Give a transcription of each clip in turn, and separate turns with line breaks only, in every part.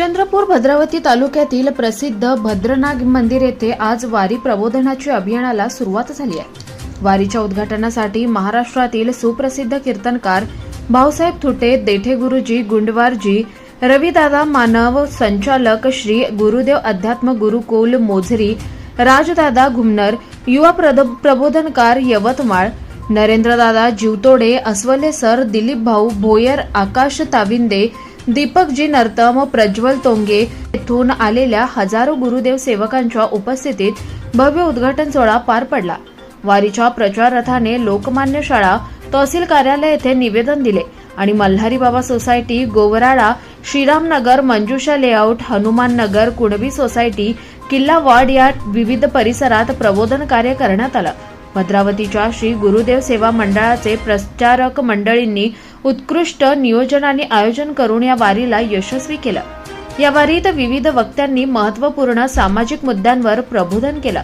चंद्रपूर भद्रावती तालुक्यातील प्रसिद्ध भद्रनाग मंदिर येथे आज वारी प्रबोधनाची अभियानाला सुरुवात झाली आहे. वारीच्या उद्घाटनासाठी महाराष्ट्रातील सुप्रसिद्ध कीर्तनकार भाऊसाहेब थुटे देठे गुरुजी गुंडवारजी रविदादा मानव संचालक श्री गुरुदेव अध्यात्म गुरुकुल मोझरी राजदादा घुमनर युवा प्रद- प्रबोधनकार यवतमाळ नरेंद्रदादा जीवतोडे अस्वले सर दिलीप भाऊ भोयर आकाश ताविंदे दीपकजी नर्तम प्रज्वल तोंगे येथून आलेल्या हजारो गुरुदेव सेवकांच्या उपस्थितीत भव्य उद्घाटन सोहळा पार पडला. वारीच्या प्रचार रथाने लोकमान्य शाळा तहसील कार्यालय येथे निवेदन दिले आणि Malhari Baba society Govrala Shriramnagar Manjusha layout Hanuman Nagar Kunbi society किल्ला वार्ड या विविध परिसरात प्रबोधन कार्य करण्यात आलं. भद्रावतीच्या श्री गुरुदेव सेवा मंडळाचे प्रचारक मंडळींनी उत्कृष्ट नियोजन आणि आयोजन करून या वारीला यशस्वी केलं. या वारीत विविध वक्त्यांनी महत्त्वपूर्ण सामाजिक मुद्द्यांवर प्रबोधन केलं.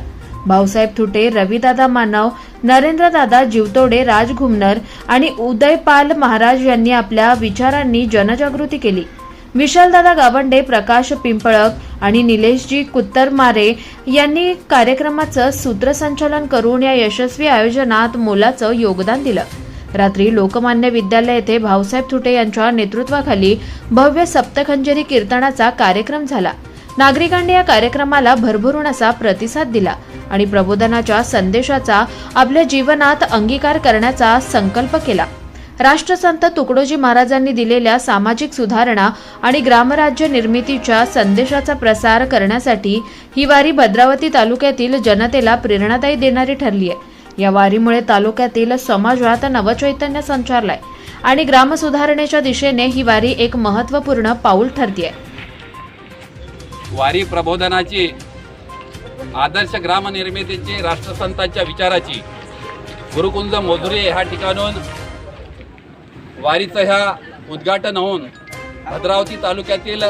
भाऊसाहेब थुटे रविदादा मानव नरेंद्रदादा जीवतोडे राज घुमनर आणि उदयपाल महाराज यांनी आपल्या विचारांनी जनजागृती केली. विशालदादा गावंडे प्रकाश पिंपळक आणि निलेशजी कुत्तरमारे यांनी कार्यक्रमाचं सूत्रसंचालन करून या यशस्वी आयोजनात मोलाचं योगदान दिलं. रात्री लोकमान्य विद्यालय येथे भाऊसाहेब थुटे यांच्या नेतृत्वाखाली भव्य सप्तखंजरी कीर्तनाचा कार्यक्रम झाला. नागरिकांनी या कार्यक्रमाला भरभरून असा प्रतिसाद दिला आणि प्रबोधनाच्या संदेशाचा आपल्या जीवनात अंगीकार करण्याचा संकल्प केला. राष्ट्रसंत तुकडोजी महाराजांनी दिलेल्या सामाजिक सुधारणा आणि ग्रामराज्य निर्मितीच्या संदेशाचा प्रसार करण्यासाठी ही वारी भद्रावती तालुक्यातील जनतेला प्रेरणादायी देणारी ठरली आहे या वारीमुळे तालुक्यातील समाजात नवचैतन्य संचारलाय आणि ग्रामसुधारणेच्या दिशेने ही वारी एक महत्त्वपूर्ण पाऊल ठरतीये.
वारी प्रबोधनाची आदर्श ग्रामनिर्मितीची राष्ट्रसंतांच्या विचाराची गुरुकुंज मोजुरे ह्या ठिकाणून वारीचं ह्या उद्घाटन होऊन भद्रावती तालुक्यातील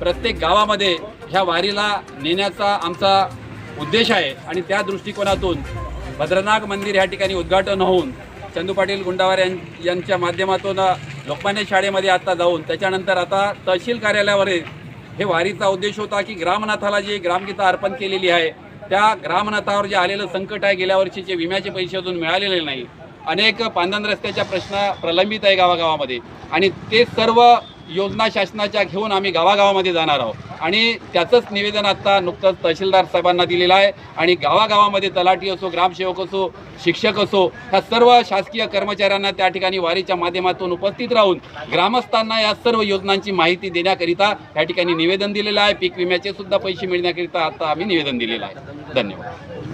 प्रत्येक गावामध्ये ह्या वारीला नेण्याचा आमचा उद्देश आहे. आणि त्या दृष्टिकोनातून भद्रनाग मंदिर ह्या ठिकाणी उद्घाटन होऊन चंदू पाटील गुंडावार यां यांच्या माध्यमातून लोकमान्य शाळेमध्ये आता जाऊन त्याच्यानंतर आता तहसील कार्यालयावर हे वारीचा उद्देश होता की ग्रामनाथाला जी ग्रामगीता अर्पण केलेली आहे त्या ग्रामनाथावर जे आलेलं संकट आहे गेल्या वर्षीचे विम्याचे पैसे अजून मिळालेले नाही. अनेक पांधन रस्त्याच्या प्रश्न प्रलंबित आहे गावागावामध्ये. आणि ते सर्व योजना शासनाच्या घेऊन आम्ही गावागावामध्ये जाणार आहोत. आणि त्याचंच निवेदन आत्ता नुकतंच तहसीलदार साहेबांना दिलेलं आहे. आणि गावागावामध्ये तलाठी असो ग्रामसेवक असो शिक्षक असो ह्या सर्व शासकीय कर्मचाऱ्यांना त्या ठिकाणी वारीच्या माध्यमातून उपस्थित राहून ग्रामस्थांना या सर्व योजनांची माहिती देण्याकरिता या ठिकाणी निवेदन दिलेलं आहे. पीक विम्याचे सुद्धा पैसे मिळण्याकरिता आता आम्ही निवेदन दिलेलं आहे. धन्यवाद.